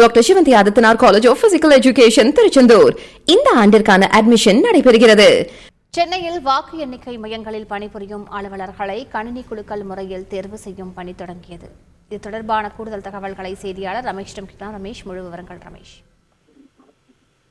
Doctor Sivanthi Adithanar college of physical education Tiruchendur இந்த ஆண்டிற்கான admission நடைபெறுகிறது. சென்னையில் வாக்கு எண்ணிக்கை மையங்களில் பணிபுரியும் அலுவலர்களை கணினி குலுக்கல் முறையில் தேர்வு செய்யும் பணி தொடங்கியது. இது தொடர்பான கூடுதல் தகவல்களை செய்தியாளர் ரமேஷிடம் கேட்கலாம் ரமேஷ் முழு விவரங்கள் ரமேஷ்.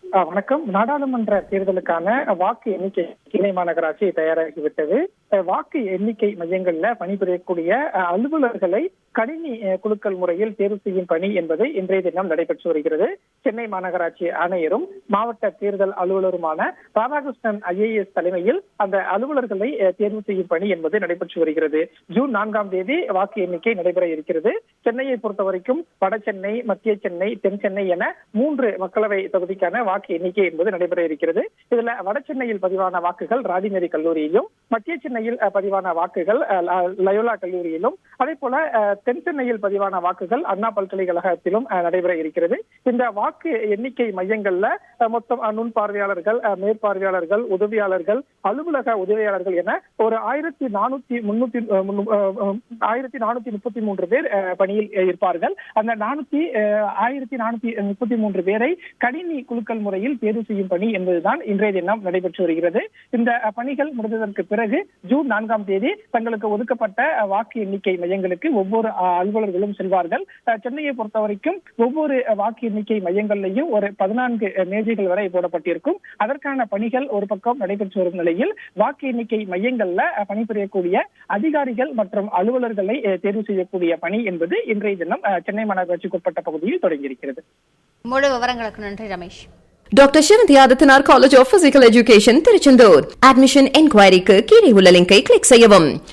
வணக்கம். நாடாளுமன்ற தேர்தலுக்கான வாக்கு எண்ணிக்கை சென்னை மாநகராட்சி தயாராகிவிட்டது. வாக்கு எண்ணிக்கை மையங்கள்ல பணிபுரியக்கூடிய அலுவலர்களை கணினி குழுக்கள் முறையில் தேர்வு செய்யும் பணி என்பது இன்றைய தினம் நடைபெற்று வருகிறது. சென்னை மாநகராட்சி ஆணையரும் மாவட்ட தேர்தல் அலுவலருமான ராதாகிருஷ்ணன் ஐஏஎஸ் தலைமையில் அந்த அலுவலர்களை தேர்வு செய்யும் பணி என்பது நடைபெற்று வருகிறது. ஜூன் நான்காம் தேதி வாக்கு எண்ணிக்கை நடைபெற இருக்கிறது. சென்னையை பொறுத்த வரைக்கும் வட சென்னை மத்திய சென்னை தென் சென்னை என மூன்று மக்களவை தொகுதிக்கான வாக்கு எண்ணிக்கை என்பது நடைபெற இருக்கிறது. இதுல வட சென்னையில் பதிவான வாக்குகள் ராஜிமேரி கல்லூரியிலும் மத்திய சென்னை சென்னையில் பதிவான வாக்குகள் லயோலா கல்லூரியிலும் அதே போல தென் சென்னையில் பதிவான வாக்குகள் அண்ணா பல்கலைக்கழகத்திலும் நடைபெற இருக்கிறது. இந்த வாக்கு எண்ணிக்கை மையங்கள்ல மொத்தம் அஹ், நுண் பார்வையாளர்கள் மேற்பார்வையாளர்கள் உதவியாளர்கள் அலுவலக உதவியாளர்கள் என ஒரு ஆயிரத்தி நானூத்தி முன்னூத்தி ஆயிரத்தி நானூத்தி முப்பத்தி மூன்று பேர் பணியில் இருப்பார்கள். அந்த நானூத்தி ஆயிரத்தி நானூத்தி முப்பத்தி மூன்று பேரை கணினி குழுக்கள் முறையில் தேர்வு செய்யும் பணி என்பதுதான் இன்றைய தினம் நடைபெற்று வருகிறது. இந்த பணிகள் முடிந்ததற்கு பிறகு ஜூன் நான்காம் தேதி தங்களுக்கு ஒதுக்கப்பட்ட வாக்கு எண்ணிக்கை மையங்களுக்கு ஒவ்வொரு அலுவலர்களும் செல்வார்கள். சென்னையை பொறுத்த வரைக்கும் ஒவ்வொரு வாக்கு எண்ணிக்கை மையங்கள்லையும் ஒரு பதினான்கு மேஜைகள் வரை போடப்பட்டிருக்கும். அதற்கான பணிகள் ஒரு பக்கம் நடைபெற்று வரும் நிலையில் வாக்கு எண்ணிக்கை மையங்கள்ல பணிபுரியக்கூடிய அதிகாரிகள் மற்றும் அலுவலர்களை தேர்வு செய்யக்கூடிய பணி என்பது இன்றைய தினம் சென்னை மாநகராட்சிக்கு உட்பட்ட பகுதியில் தொடங்கியிருக்கிறது. முழு விவரங்களுக்கு நன்றி Ramesh. Doctor Sivanthi Adithanar college of physical education Tiruchendur admission என்கொயரிக்கு கீழே உள்ள லிங்கை கிளிக் செய்யவும்.